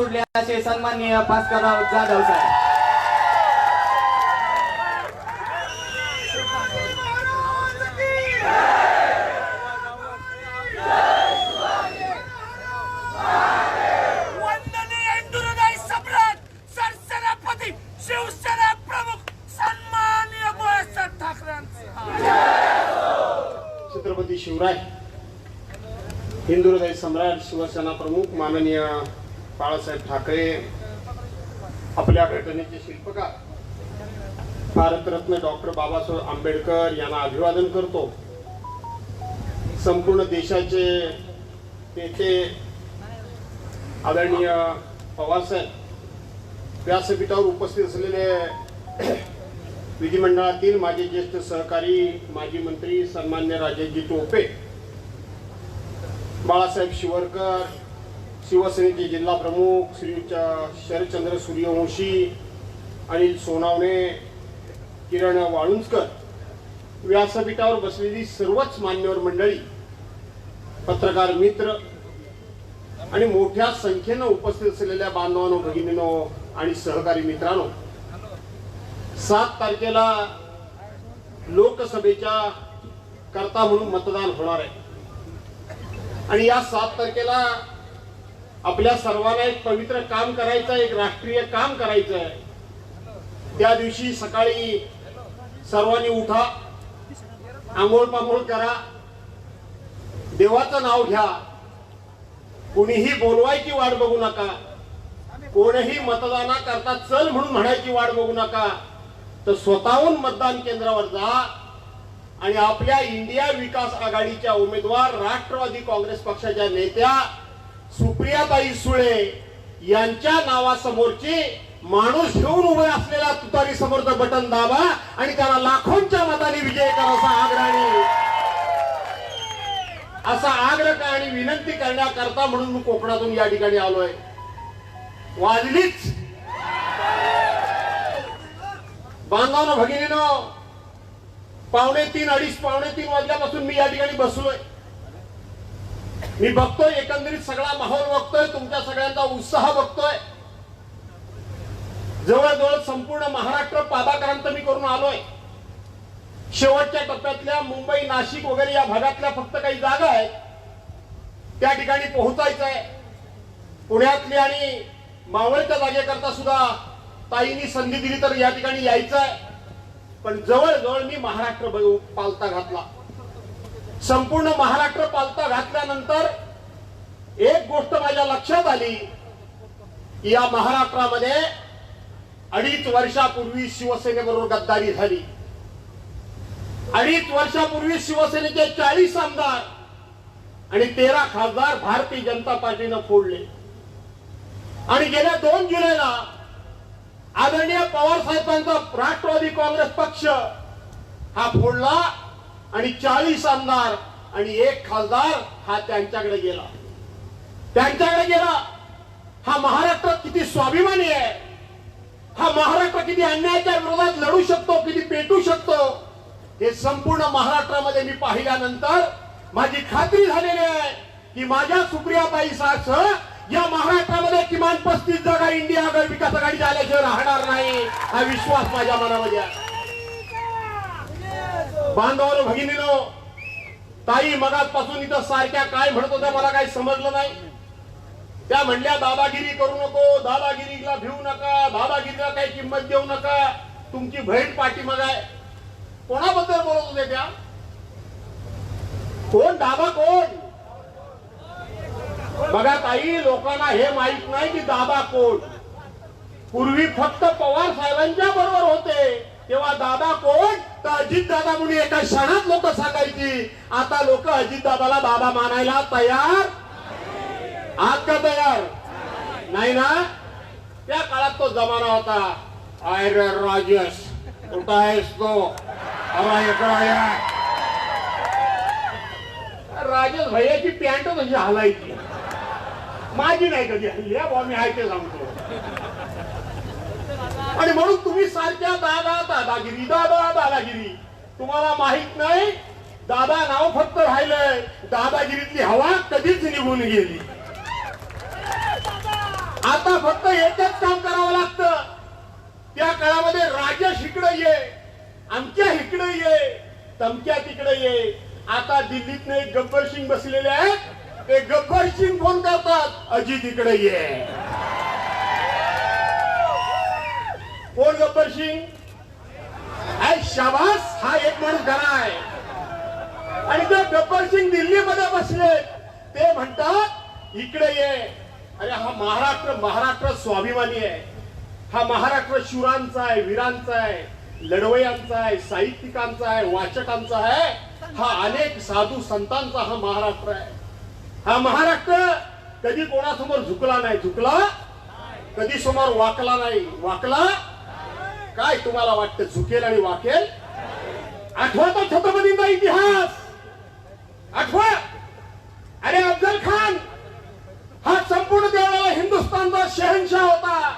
सोडले असे सन्माननीय भास्करराव जाधव साहेब. वंदनीय हिंदुहृदय सम्राट सरसेनापती शिवसेना प्रमुख सन्माननीय बाळासाहेब ठाकरेंचा. छत्रपती शिवराय हिंदू हृदय सम्राट शिवसेना प्रमुख माननीय बाळासाहेब ठाकरे आपल्या घटनेचे शिल्पकार भारतरत्न डॉक्टर बाबासाहेब आंबेडकर यांना अभिवादन करतो. संपूर्ण देशाचे नेते आदरणीय पवारसाहेब व्यासपीठावर उपस्थित असलेले विधिमंडळातील माझे ज्येष्ठ सहकारी माजी मंत्री सन्मान्य राजेशजी टोपे बाळासाहेब शिवरकर शिवसेनेचे जिल्हा प्रमुख श्री शरदचंद्र सूर्यवंशी अनिल सोनावणे किरण वाळुंजकर व्यासपीठावर बसलेली सर्वच मान्यवर मंडळी पत्रकार मित्र आणि मोठ्या संख्येनं उपस्थित असलेल्या बांधवांनो भगिनीनो आणि सहकारी मित्रांनो सात तारखेला लोकसभेच्या करता म्हणून मतदान होणार आहे. आणि या सात तारखेला आपल्या सर्वांना एक पवित्र काम करायचं एक राष्ट्रीय काम करायचं आहे त्या दिवशी सकाळी सर्वांनी उठा आंघोळ पांघोळ करा देवाचं नाव घ्या. कुणीही बोलवायची वाट बघू नका. कोणीही मतदानाकरता चल म्हणून म्हणायची वाट बघू नका. तर स्वतःहून मतदान केंद्रावर जा आणि आपल्या इंडिया विकास आघाडीच्या उमेदवार राष्ट्रवादी काँग्रेस पक्षाच्या नेत्या सुप्रियाताई सुळे यांच्या नावासमोरची माणूस घेऊन उभे असलेला तुतारी समोरचं बटन दाबा आणि त्याला लाखोंच्या मताने विजय करा असा आग्रहाने असा आग्रह आणि विनंती करण्याकरता म्हणून मी कोकणातून या ठिकाणी आलोय. वाजलीच. बांधवानं भगिनीनं पावणे तीन अडीच पावणे तीन वाजल्यापासून मी या ठिकाणी बसलोय. मी बघतोय एकंदरीत सगळा माहोल बघतोय तुमच्या सगळ्यांचा उत्साह बघतोय. जवळजवळ संपूर्ण महाराष्ट्र पादाक्रांत मी करून आलोय. शेवटच्या टप्प्यातल्या मुंबई नाशिक वगैरे या भागातल्या फक्त काही जागा आहेत. त्या ठिकाणी पोहोचायचं आहे पुण्यातली आणि मावळच्या जागेकरता सुद्धा ताईंनी संधी दिली तर या ठिकाणी यायचं आहे पण जवळजवळ मी महाराष्ट्र बघू पालता घातला. संपूर्ण महाराष्ट्र पालता घातल्यानंतर एक गोष्ट माझ्या लक्षात आली. या महाराष्ट्रामध्ये अडीच वर्षापूर्वी शिवसेनेबरोबर गद्दारी झाली. अडीच वर्षापूर्वी शिवसेनेचे चाळीस आमदार आणि तेरा खासदार भारतीय जनता पार्टीनं फोडले. आणि गेल्या दोन जुलैला आदरणीय पवार साहेबांचा राष्ट्रवादी काँग्रेस पक्ष हा फोडला. आणि चाळीस आमदार आणि एक खासदार हा त्यांच्याकडे गेला. त्यांच्याकडे गेला. हा महाराष्ट्र किती स्वाभिमानी आहे. हा महाराष्ट्र किती अन्यायाच्या विरोधात लढू शकतो किती पेटू शकतो हे संपूर्ण महाराष्ट्रामध्ये मी पाहिल्यानंतर माझी खात्री झालेली आहे की माझ्या सुप्रियाबाई सास या महाराष्ट्रामध्ये किमान पस्तीस जागा इंडिया विकास आघाडी झाल्याशिवाय राहणार नाही हा विश्वास माझ्या मनामध्ये आहे. बांधवानो भगिनीनो ताई मगाचपासून इथं सारख्या काय म्हणत होत्या मला काही समजलं नाही. त्या म्हणल्या दादागिरी करू नको दादागिरीला भिवू नका दादागिरीला काही किंमत देऊ नका तुमची बहीण पाठीमाग आहे. कोणाबद्दल बोलत होते त्या? कोण दादा कोण? बघा ताई लोकांना हे माहीत नाही की दादा कोण. पूर्वी फक्त पवार साहेबांच्या बरोबर होते. तेव्हा दादा कोण? तर अजित दादा म्हणून एका क्षणात लोक सांगायची आता लोक अजित दादाला दादा मानायला तयार आहात का तयार? नाही ना? त्या काळात तो जमाना होता. आय राजेश कुठं आहेस तो? राजेश भैयाची पॅन्ट म्हणजे हलायची. माझी नाही कधी हल्ली हा मी आहे ते सांगतो आणि म्हणून तुम्ही सारख्या दादा दादागिरी दादा दादागिरी. तुम्हाला माहीत नाही दादा नाव फक्त राहिलंय. दादागिरीतली हवा कधीच निघून गेली. आता फक्त एकच काम करावं लागतं. त्या काळामध्ये राजेश इकडे ये आमच्या इकडे ये तमक्या तिकडे ये. आता दिल्लीत एक गब्बर सिंग बसलेले आहेत. ते गब्बर सिंग फोन करतात अजित इकडे ये. कोण गब्बर सिंग आय शाबास! हा एक माणूस घरा आहे. आणि ते गब्बर सिंग दिल्लीमध्ये बसले ते म्हणतात इकडे ये. अरे हा महाराष्ट्र महाराष्ट्र स्वाभिमानी आहे. हा महाराष्ट्र शूरांचा आहे वीरांचा आहे लढवयांचा आहे साहित्यिकांचा आहे वाचकांचा आहे. हा अनेक साधू संतांचा हा महाराष्ट्र आहे. हा महाराष्ट्र कधी कोणासमोर झुकला नाही. झुकला? कधी समोर वाकला नाही. वाकला काय तुम्हाला वाटतं झुकेल आणि वाकेल? आठवा तो छत्रपतींचा इतिहास! आठवा! अरे अफजल खान हा संपूर्ण देवाला हिंदुस्थानचा शहनशाह होता.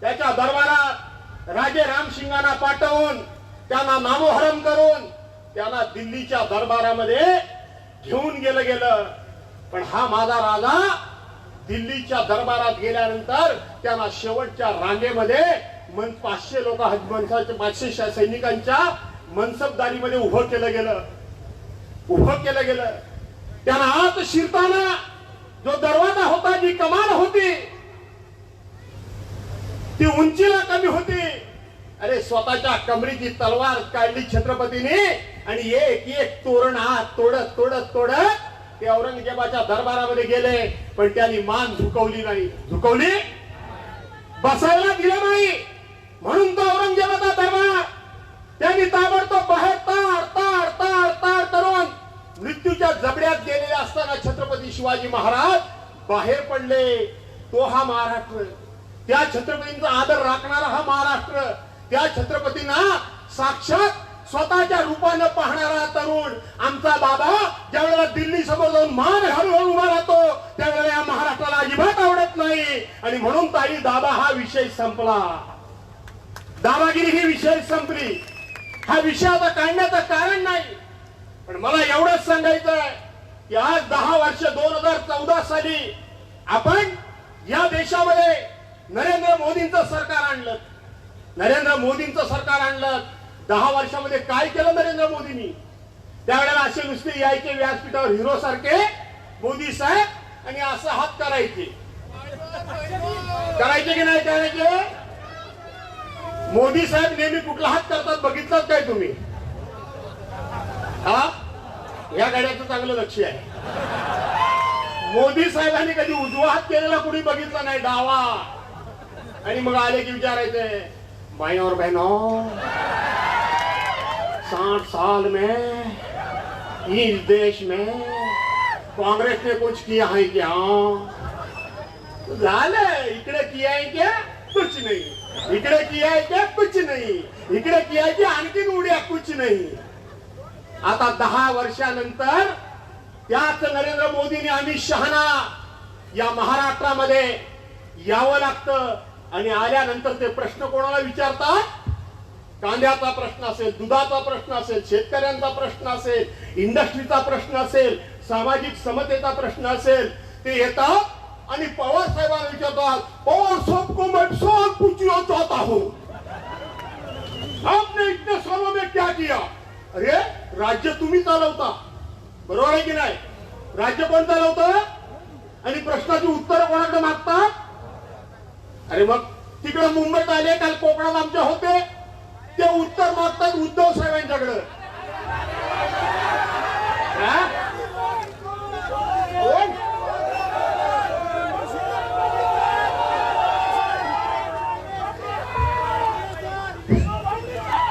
त्याच्या दरबारात राजे रामसिंगांना पाठवून त्यांना नामोहरम करून त्यांना दिल्लीच्या दरबारामध्ये घेऊन गेलं गेलं. पण हा माझा राजा दिल्लीच्या दरबारात गेल्यानंतर त्यांना शेवटच्या रांगेमध्ये मन पाचशे लोक मनसाच्या पाचशे सैनिकांच्या मनसबदारीमध्ये उभं केलं गेलं. उभं केलं गेलं. त्यांना आत शिरताना जो दरवाजा होता जी कमाल होती ती उंचीला कमी होती. अरे स्वतःच्या कमरीची तलवार काढली छत्रपतीने आणि एक एक तोरण आत तोडत तोडत तोडत ते औरंगजेबाच्या दरबारामध्ये गेले पण त्यांनी मान झुकवली नाही. झुकवली? बसायला दिलं नाही. म्हणून तो औरंगजेबाचा दरबार. त्यांनी ताबडतोब बाहेर ताड ताड ताड ताड करून मृत्यूच्या जबड्यात गेलेले असताना छत्रपती शिवाजी महाराज बाहेर पडले. तो हा महाराष्ट्र. त्या छत्रपतींचा आदर राखणारा हा महाराष्ट्र. त्या छत्रपतींना साक्षात स्वतःच्या रूपानं पाहणारा तरुण आमचा बाबा ज्यावेळेला दिल्ली समोर जाऊन मान घालून उभा राहतो त्यावेळेला या महाराष्ट्राला अजिबात आवडत नाही. आणि म्हणून ताई दाबा हा विषय संपला. दादागिरी ही विषय संपली. हा विषय आता काढण्याचं कारण नाही. पण मला एवढंच सांगायचं आहे की आज दहा वर्ष दोन हजार चौदा साली आपण या देशामध्ये नरेंद्र मोदींचं सरकार आणलं. नरेंद्र मोदींचं सरकार आणलं. दहा वर्षामध्ये काय केलं नरेंद्र मोदींनी? त्यावेळेला असे नुसते यायचे व्यासपीठावर हिरो सारखे मोदी साहेब आणि असं हात करायचे. करायचे की नाही करायचे? मोदी साहेब नेहमी कुठला हात करतात बघितलात काय तुम्ही? हा? या गाड्याचं चांगलं लक्ष आहे. मोदी साहेबांनी कधी उजवा हात केलेला कुणी बघितला नाही डावा. आणि मग आले की विचारायचे भाई बहिनो हो. साठ साल में इस देश में कांग्रेस ने कुछ किया है क्या? झालं इकडे किया है क्या? कुछ नहीं। इकडे किया है क्या? कुछ नहीं। इकडे किया है की आणखीन उड्या? कुछ नाही। आता दहा वर्षानंतर त्याच नरेंद्र मोदींनी अमित शहाना या महाराष्ट्रामध्ये यावं लागतं. आणि आल्यानंतर ते प्रश्न कोणाला विचारतात? कांद्याचा प्रश्न असेल दुधाचा प्रश्न असेल शेतकऱ्यांचा प्रश्न असेल इंडस्ट्रीचा प्रश्न असेल सामाजिक समतेचा प्रश्न असेल ते येतात आणि पवार साहेबांना विचारतात पवार साहब को मैं सवाल पूछना चाहता हूं आपने इतने सालों में क्या किया? अरे राज्य तुम्ही चालवता. बरोबर आहे की नाही? राज्य कोण चालवत? आणि प्रश्नाची उत्तर कोणाकडे मागतात? अरे मग तिकडे मुंबईत आले काल कोकणात आमच्या होते. ते उत्तर मागतात उद्धव साहेबांच्याकडं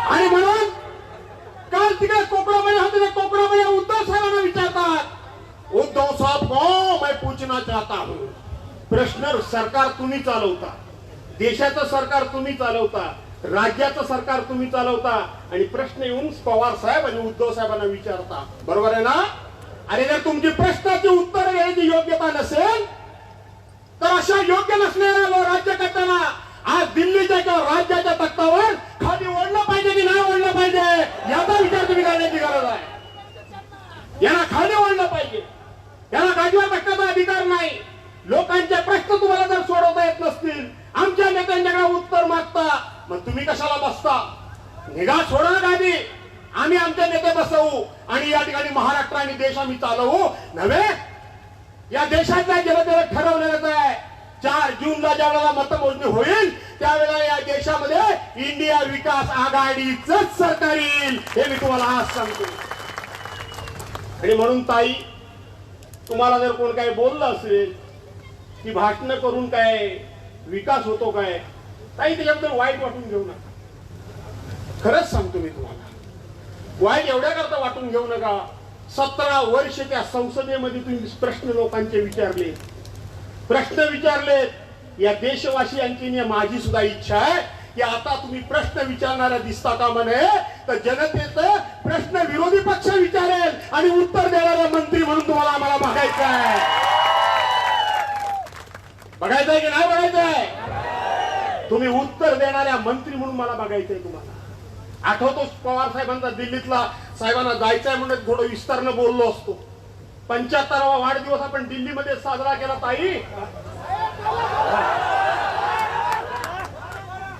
आणि म्हणून काल तिकडे कोकणामध्ये होते कोकणामध्ये उद्धव साहेबांना विचारतात उद्धव साहेब को मैं पूछना चाहता हूं. प्रश्न सरकार तुम्ही चालवता. देशाचं सरकार तुम्ही चालवता. राज्याचं सरकार तुम्ही चालवता आणि प्रश्न येऊन पवार साहेब आणि उद्धव साहेबांना विचारता. बरोबर आहे ना? आणि जर तुमची प्रश्नाची उत्तर देण्याची योग्यता नसेल तर अशा योग्य नसलेल्या राज्यकर्त्यांना आज दिल्लीच्या किंवा राज्याच्या तख्तावर खाली ओढलं पाहिजे की नाही ओढलं पाहिजे याचा विचार तुम्ही करण्याची गरज आहे यांना खाली ओढलं पाहिजे यांना गाडीवर बसण्याचा अधिकार नाही लोकांचे प्रश्न तुम्हाला जर सोडवता येत मग तुम्ही कशाला बसता निघा सोडा ना गादी आम्ही आमचे नेते बसवू आणि या ठिकाणी महाराष्ट्र आणि देश आम्ही चालवू नव्हे या देशातल्या जनतेला ठरवलेलं आहे चार जूनला ज्या वेळेला मतमोजणी होईल त्यावेळेला या देशामध्ये इंडिया विकास आघाडीच सरकार येईल हे मी तुम्हाला आज सांगतो आणि म्हणून ताई तुम्हाला जर कोण काय बोललं असेल की भाषण करून काय विकास होतो काय ताई त्याच्याबद्दल वाईट वाटून घेऊ नका. खरंच सांगतो मी तुम्हाला. वाईट एवढ्याकरता वाटून घेऊ नका. सतरा वर्ष त्या संसदेमध्ये तुम्ही प्रश्न लोकांचे विचारले. प्रश्न विचारले या देशवासियांची माझी सुद्धा इच्छा आहे की आता तुम्ही प्रश्न विचारणाऱ्या दिसता का म्हणे? तर जनतेचं प्रश्न विरोधी पक्ष विचारेल आणि उत्तर देणारा मंत्री म्हणून तुम्हाला आम्हाला बघायचं आहे. बघायचंय की नाही बघायचंय? तुम्ही उत्तर देणाऱ्या मंत्री म्हणून मला बघायचंय तुम्हाला. आठवतोच पवार साहेबांचा दिल्लीतला? साहेबांना जायचंय म्हणून थोडं विस्तारनं बोललो असतो. पंच्याहत्तरावा वाढदिवस आपण दिल्लीमध्ये साजरा केला ताई.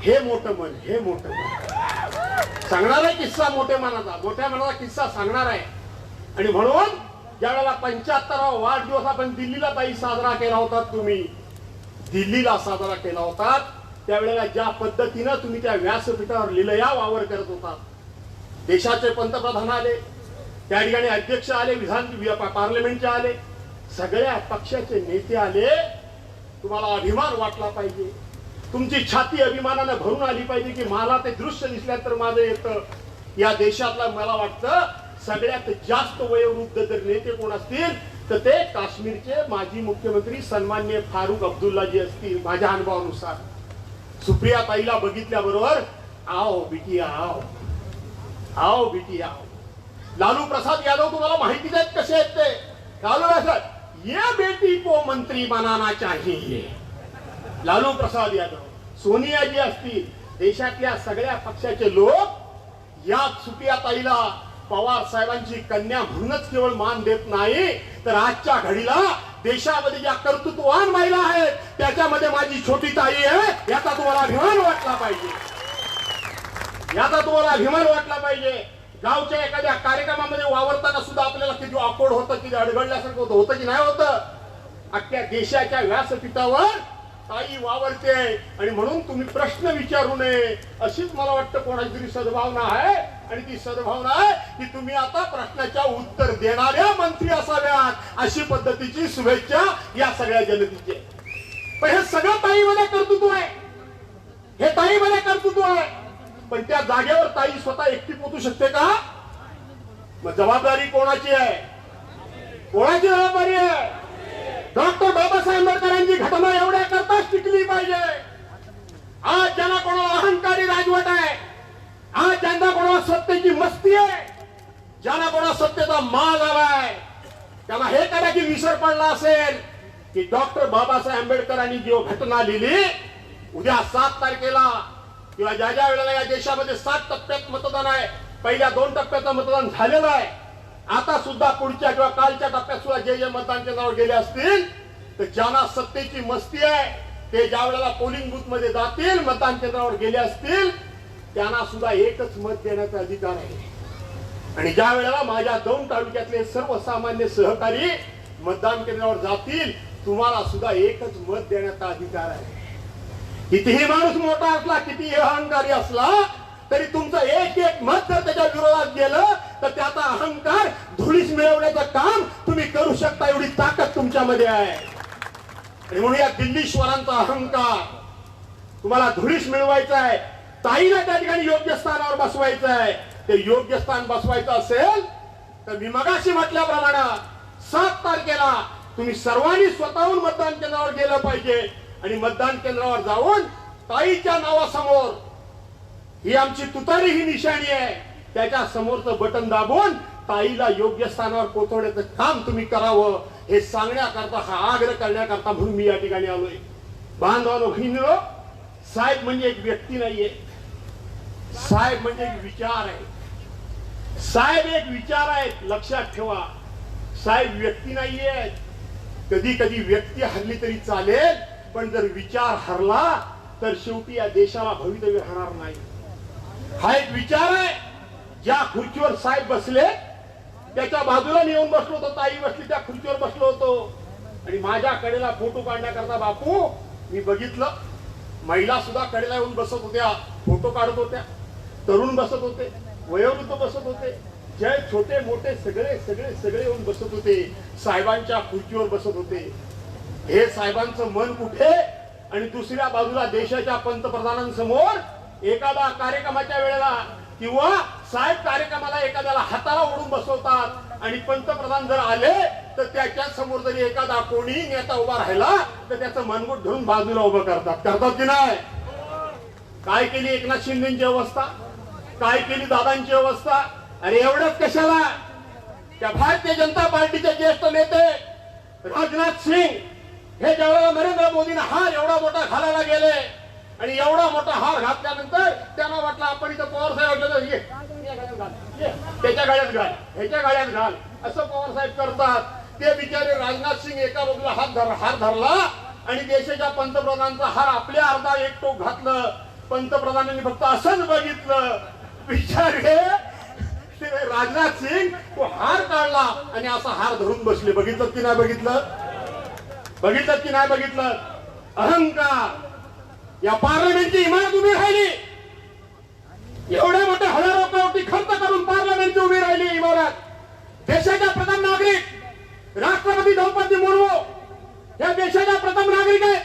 हे मोठं मन हे मोठं मन. सांगणार आहे किस्सा मोठ्या मनाचा मोठ्या मनाचा किस्सा सांगणार आहे. आणि म्हणून ज्या वेळेला पंच्याहत्तरावा वाढदिवस आपण दिल्लीला ताई साजरा केला होता तुम्ही दिल्लीला साजरा केला होता त्यावेळेला ज्या पद्धतीनं तुम्ही त्या व्यासपीठावर लिलया वावर करत होता देशाचे पंतप्रधान आले त्या ठिकाणी अध्यक्ष आले विधान पार्लमेंटचे आले सगळ्या पक्षाचे नेते आले तुम्हाला अभिमान वाटला पाहिजे. तुमची छाती अभिमानानं भरून आली पाहिजे की मला ते दृश्य दिसल्यानंतर माझं येतं या देशातला मला वाटतं सगळ्यात जास्त वयोवृद्ध जर नेते कोण असतील तर ते काश्मीरचे माजी मुख्यमंत्री सन्मान्य फारुख अब्दुल्लाजी असतील माझ्या अनुभवानुसार. सुप्रिया ताईला बघितल्याबरोबर आओ बिटी आओ आओ बिटी आओ. लालू प्रसाद यादव तुम्हाला माहिती देत कसे आहेत ते? लालू प्रसाद ये बेटी को मंत्री बनाना चाहिए. लालू प्रसाद यादव. सोनिया जी असतील देशातल्या सगळ्या पक्षाचे लोक या सुप्रिया ताईला पवार साहेबांची कन्या म्हणूनच केवळ मान देत नाही तर आजच्या घडीला देशामध्ये ज्या कर्तृत्ववान महिला आहेत त्याच्यामध्ये माझी छोटी ताई आहे याचा तुम्हाला अभिमान वाटला पाहिजे. याचा तुम्हाला अभिमान वाटला पाहिजे. गावच्या एखाद्या कार्यक्रमामध्ये वावरताना सुद्धा आपल्याला किती ऑकवर्ड होतं किती अडगडल्यासारखं होतं होतं की नाही होतं? अख्ख्या देशाच्या व्यासपीठावर ताई वावरते आणि म्हणून तुम्ही प्रश्न विचारू नये अशीच मला वाटतं कोणाची तरी सद्भावना आहे. आणि ती सद्भावना आहे की तुम्ही आता प्रश्नाच्या उत्तर देणाऱ्या मंत्री असाव्यात अशी पद्धतीची शुभेच्छा या सगळ्या जनतेची. पण हे सगळं ताईमध्ये कर्तृत्व आहे. हे ताईमध्ये कर्तृत्व आहे. पण त्या जागेवर ताई स्वतः एकटी पोचू शकते का? मग जबाबदारी कोणाची आहे? कोणाची जबाबदारी आहे? डॉक्टर बाबासाहेब आंबेडकरांची घटना एवढ्या करता टिकली पाहिजे आज ज्यांना कोणाला अहंकारी राजवट आहे आज ज्यांना कोणाला सत्तेची मस्ती आहे ज्यांना कोणाला सत्तेचा माग आलाय त्यांना हे कदाचित विसर पडला असेल की डॉक्टर बाबासाहेब आंबेडकरांनी जी घटना लिहिली उद्या सात तारखेला किंवा ज्या ज्या वेळेला या देशामध्ये सात टप्प्यात मतदान आहे पहिल्या दोन टप्प्याचं मतदान झालेलं आहे आता सुद्धा पुढच्या किंवा कालच्या टप्प्यात सुद्धा जे जे मतदान केंद्रावर गेले असतील तर ज्यांना सत्तेची मस्ती आहे ते ज्या वेळेला पोलिंग बूथमध्ये जातील मतदान केंद्रावर गेले असतील त्यांना सुद्धा एकच मत देण्याचा अधिकार आहे. आणि ज्या वेळेला माझ्या दोन तालुक्यातले सर्वसामान्य सहकारी मतदान केंद्रावर जातील तुम्हाला सुद्धा एकच मत देण्याचा अधिकार आहे. कितीही माणूस मोठा असला कितीही अहंकारी असला तरी तुमचं एक एक मत जर त्याच्या विरोधात गेलं तर त्याचा अहंकार धुळीस मिळवण्याचं काम तुम्ही करू शकता एवढी ताकद तुमच्यामध्ये आहे. आणि म्हणून या दिल्लीश्वरांचा अहंकार तुम्हाला धुळीस मिळवायचा आहे. ताईला त्या ठिकाणी योग्य स्थानावर बसवायचं आहे. ते योग्य स्थान बसवायचं असेल तर मी मगाशी म्हटल्याप्रमाणे सात तारखेला तुम्ही सर्वांनी स्वतःहून मतदान केंद्रावर गेलं पाहिजे. आणि मतदान केंद्रावर जाऊन ताईच्या नावासमोर ही आमची तुतारी ही निशाणी आहे. त्याच्या समोरचं बटन दाबून ताईला योग्य स्थानावर पोहोचवण्याचं काम तुम्ही करावं. हे सांगण्याकरता हा आग्रह करण्याकरता म्हणून मी या ठिकाणी आलोय. बांधवानो बहिणीनो साहेब म्हणजे एक व्यक्ती नाहीये. साहेब म्हणजे एक विचार आहे. साहेब एक विचार आहेत लक्षात ठेवा. साहेब व्यक्ती नाहीये. कधी कधी व्यक्ती हरली तरी चालेल पण जर विचार हरला तर शेवटी या देशाला भवितव्य राहणार नाही. हा एक विचार आहे. ज्या खुर्चीवर साहेब बसले त्याच्या बाजूला नेऊन येऊन बसलो होतो ताई बसली त्या खुर्चीवर बसलो होतो. आणि माझ्या कडेला फोटो काढण्याकरता बापू मी बघितलं. महिला सुद्धा कडेला येऊन बसत होत्या फोटो काढत होत्या. तरुण बसत होते वयोवृद्ध बसत होते. जे छोटे मोठे सगळे सगळे सगळे येऊन बसत होते साहेबांच्या खुर्चीवर बसत होते. हे साहेबांचं मन कुठे? आणि दुसऱ्या बाजूला देशाच्या पंतप्रधानांसमोर एखादा कार्यक्रमाच्या वेळेला किंवा साहेब कार्यक्रमाला एखाद्याला हाताला ओढून बसवतात आणि पंतप्रधान जर आले तर त्याच्यासमोर जरी एखादा कोणी नेता उभा राहिला तर त्याचं मनगुट धरून बाजूला उभं करतात. करतात की नाही? काय केली एकनाथ शिंदेची अवस्था? काय केली दादांची अवस्था? आणि एवढंच कशाला? त्या भारतीय जनता पार्टीचे ज्येष्ठ नेते राजनाथ सिंग हे ज्यावेळेला नरेंद्र मोदींना हार एवढा मोठा घालायला गेले आणि एवढा मोठा हार घातल्यानंतर त्यांना वाटलं आपण इथं पवार साहेब घाल, त्याच्या गाड्यात घाल ह्याच्या गाड्यात घाल. असं पवार साहेब करतात. ते बिचारे राजनाथ सिंग एका बाजूला हात धर हार धरला आणि देशाच्या पंतप्रधानांचा हार आपल्या अर्धा एक टोक घातलं. पंतप्रधानांनी फक्त असंच बघितलं. बिचारे ते राजनाथ सिंग तो हार काढला आणि असा हार धरून बसले. बघितलं की नाही बघितलं? बघितलं की नाही बघितलं? अहंकार. या पार्लमेंटची इमारत उभी राहिली. एवढ्या मोठ्या हजारो कोटी खर्च करून पार्लमेंटची उभी राहिली इमारत. देशाच्या प्रथम नागरिक राष्ट्रपती द्रौपदी मुर्मू. या देशाच्या प्रथम नागरिक आहेत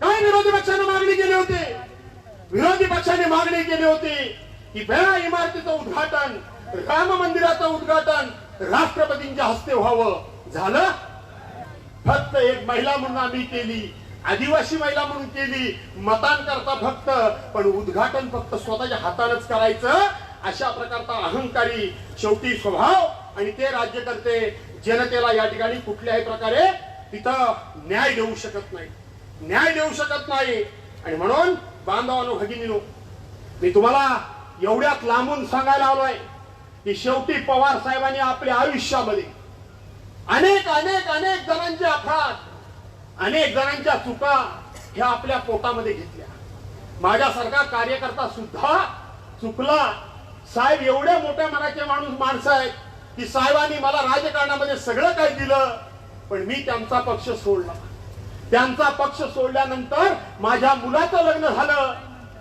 काय विरोधी पक्षाने मागणी केली होती? विरोधी पक्षाने मागणी केली होती की त्या इमारतीचं उद्घाटन राम मंदिराचं उद्घाटन राष्ट्रपतींच्या हस्ते व्हावं. झालं? फक्त एक महिला म्हणून आम्ही केली. आदिवासी महिला म्हणून केली. मतांकरता फक्त. पण उद्घाटन फक्त स्वतःच्या हातानच करायचं. अशा प्रकारचा अहंकारी शेवटी स्वभाव. आणि ते राज्यकर्ते जनतेला या ठिकाणी कुठल्याही प्रकारे तिथं न्याय देऊ शकत नाही. न्याय देऊ शकत नाही. आणि म्हणून बांधवानो भगिनीनो मी तुम्हाला एवढ्यात लांबून सांगायला आलोय. की शेवटी पवार साहेबांनी आपल्या आयुष्यामध्ये अनेक अनेक अनेक जणांचे अपराध अनेक जणांच्या चुका ह्या आपल्या पोटामध्ये घेतल्या. माझ्यासारखा कार्यकर्ता सुद्धा चुकला. साहेब एवढ्या मोठ्या मनाचे माणूस माणसं आहेत की साहेबांनी मला राजकारणामध्ये सगळं काही दिलं पण मी त्यांचा पक्ष सोडला. त्यांचा पक्ष सोडल्यानंतर माझ्या मुलाचं लग्न झालं.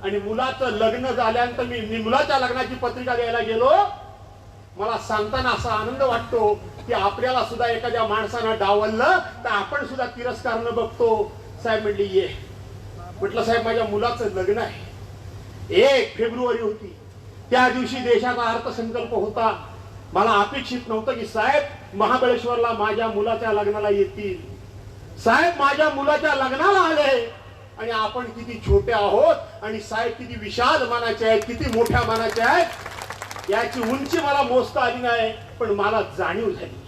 आणि मुलाचं लग्न झाल्यानंतर मी मी मुलाच्या लग्नाची पत्रिका द्यायला गेलो. मला सांगताना असा आनंद वाटतो की आपल्याला सुद्धा एखाद्या माणसानं डावललं तर आपण सुद्धा तिरस्कारनं बघतो. साहेब म्हटली ये. म्हटलं साहेब माझ्या मुलाचं लग्न आहे. एक फेब्रुवारी होती. त्या दिवशी देशाचा अर्थसंकल्प होता. मला अपेक्षित नव्हतं की साहेब महाबळेश्वरला माझ्या मुलाच्या लग्नाला येतील. साहेब माझ्या मुलाच्या लग्नाला आले. आणि आपण किती छोटे आहोत आणि साहेब किती विशाल मानाचे आहेत किती मोठ्या मानाचे आहेत. याची उंची मला मोजता आली नाही पण मला जाणीव झाली.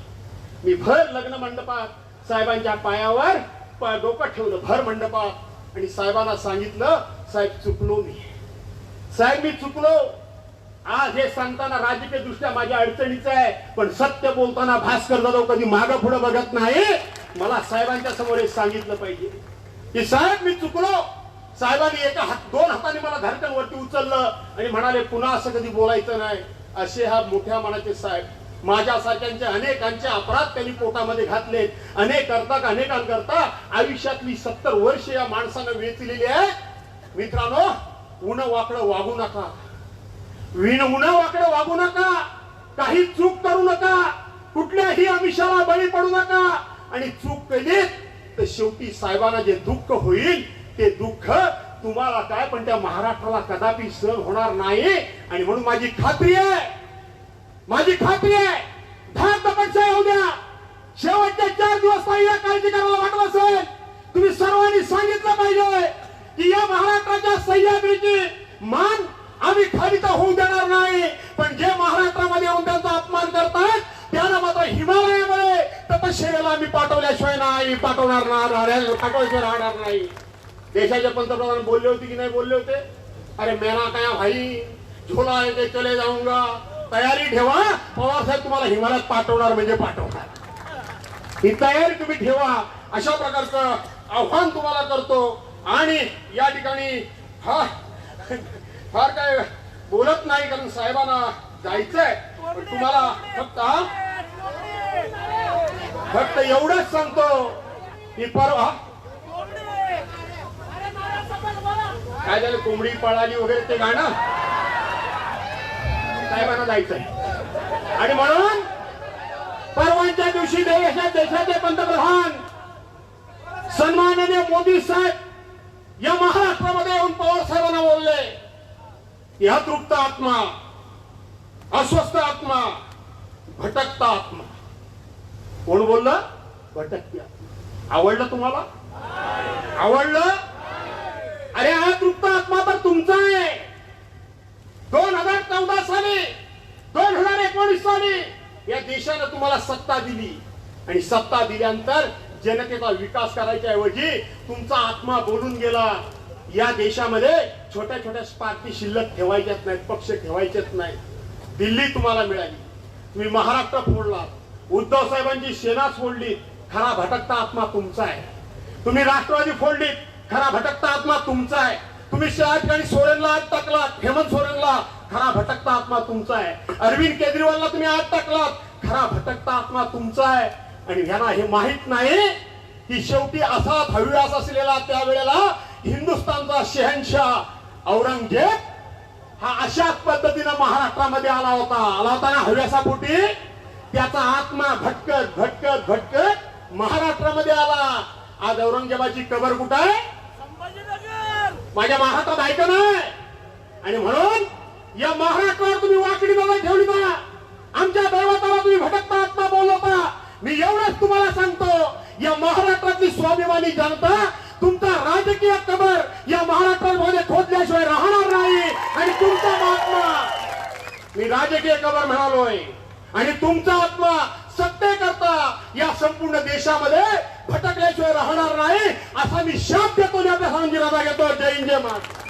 मी भर लग्न मंडपात साहेबांच्या पायावर प- डोकं ठेवलं भर मंडपात. आणि साहेबांना सांगितलं साहेब चुकलो मी. साहेब मी चुकलो. आज हे सांगताना राजकीय दृष्ट्या माझ्या अडचणीचं आहे पण सत्य बोलताना भास्कर जाधव कधी मागं पुढे बघत नाही. मला साहेबांच्या समोर हे सांगितलं पाहिजे की साहेब मी चुकलो. साहेबांनी एका हात दोन हाताने मला धरकन वरती उचललं आणि म्हणाले पुन्हा असं कधी बोलायचं नाही. असे हा मोठ्या मनाचे साहेब. माझ्यासारख्यांचे अनेकांचे अपराध त्यांनी पोटामध्ये घातलेत. अनेक करता अनेकांकरता आयुष्यातली सत्तर वर्ष या माणसानं वेचलेली आहे मित्रांनो उन वाकडं वागू नका. विण उन वाकडं वागू नका. काही चूक करू नका. कुठल्याही अमिषाला बळी पडू नका. आणि चूक केलीत तर शेवटी साहेबांना जे दुःख होईल ते दुःख तुम्हाला काय पण त्या महाराष्ट्राला कदापि सहन होणार नाही. आणि म्हणून माझी खात्री आहे माझी खात्री आहे धाक तपस्या येऊ द्या. शेवटच्या चार दिवस ताईला काळजी करायला वाटत असेल. तुम्ही सर्वांनी सांगितलं पाहिजे की या महाराष्ट्राच्या सह्याद्रीची मान आम्ही खाली तर होऊ देणार नाही. पण जे महाराष्ट्रामध्ये येऊन त्यांचा अपमान करतात त्यांना मात्र हिमालयामध्ये तपश्चर्याला आम्ही पाठवल्याशिवाय नाही पाठवणार नाही पाठवल्याशिवाय राहणार नाही. देशाचे पंतप्रधान बोलले होते की नाही बोलले होते? अरे मेना काय भाई झोला आहे ते चले जाऊंगा. तयारी ठेवा पवार साहेब तुम्हाला हिमालयात पाठवणार म्हणजे पाठवणार. ही तयारी तुम्ही ठेवा. अशा प्रकारचं आव्हान तुम्हाला करतो. आणि या ठिकाणी हा फार काय बोलत नाही कारण साहेबांना जायचंय. पण तुम्हाला फक्त फक्त एवढंच सांगतो. की परवा काय झालं? कोंबडी पळाली वगैरे ते गाणं? साहेबांना जायचंय? आणि म्हणून परवांच्या दिवशी देशात देशाचे पंतप्रधान सन्माननीय मोदी साहेब या महाराष्ट्रामध्ये येऊन पवार साहेबांना बोलले या तृप्त आत्मा अस्वस्थ आत्मा भटकता आत्मा. कोण बोललं? भटकती आत्मा. आवडलं तुम्हाला? आवडलं? अरे हा तृप्त आत्मा तर तुमचा आहे. दोन हजार चौदा साली दोन हजार एकोणीस साली या देशानं तुम्हाला सत्ता दिली. आणि सत्ता दिल्यानंतर जनतेचा विकास करायच्या ऐवजी तुमचा आत्मा बोलून गेला. या देशामध्ये छोट्या छोट्या पार्टी शिल्लक ठेवायच्याच नाहीत पक्ष ठेवायचेच नाही दिल्ली तुम्हाला मिळाली. तुम्ही महाराष्ट्र फोडलात. उद्धव साहेबांची सेना फोडली खरा भटकता आत्मा तुमचा आहे. तुम्ही राष्ट्रवादी फोडलीत. खरा भटकता आत्मा तुमचा आहे. तुम्ही शहा ठिकाणी सोरेनला आत टाकलात हेमंत सोरेनला. खरा भटकता आत्मा तुमचा आहे. अरविंद केजरीवालला तुम्ही आत टाकलात. खरा भटकता आत्मा तुमचा आहे. आणि ह्यांना हे माहीत नाही की शेवटी असा हव्यास असलेला त्यावेळेला हिंदुस्थानचा शहनशाह औरंगजेब हा अशाच पद्धतीनं महाराष्ट्रामध्ये आला होता. आला होता ना हव्यासापोटी? त्याचा आत्मा भटकत भटकत भटकत महाराष्ट्रामध्ये आला. आज औरंगजेबाची कबर कुठं आहे? माझ्या महाराष्ट्रात ऐका नाही. आणि म्हणून या महाराष्ट्रावर तुम्ही वाकडी बघा ठेवली का आमच्या दैवताला तुम्ही भटकता आत्मा बोलवता. मी एवढंच तुम्हाला सांगतो या महाराष्ट्रातली स्वाभिमानी जनता तुमचा राजकीय कबर या महाराष्ट्रामध्ये खोदल्याशिवाय राहणार नाही. आणि तुमचा आत्मा मी राजकीय कबर म्हणालोय. आणि तुमचा आत्मा सत्य करता या संपूर्ण देशामध्ये भटकल्याशिवाय राहणार नाही असा मी शाप देतो या आपल्या घेतो जय हिंद जय महाराष्ट्र.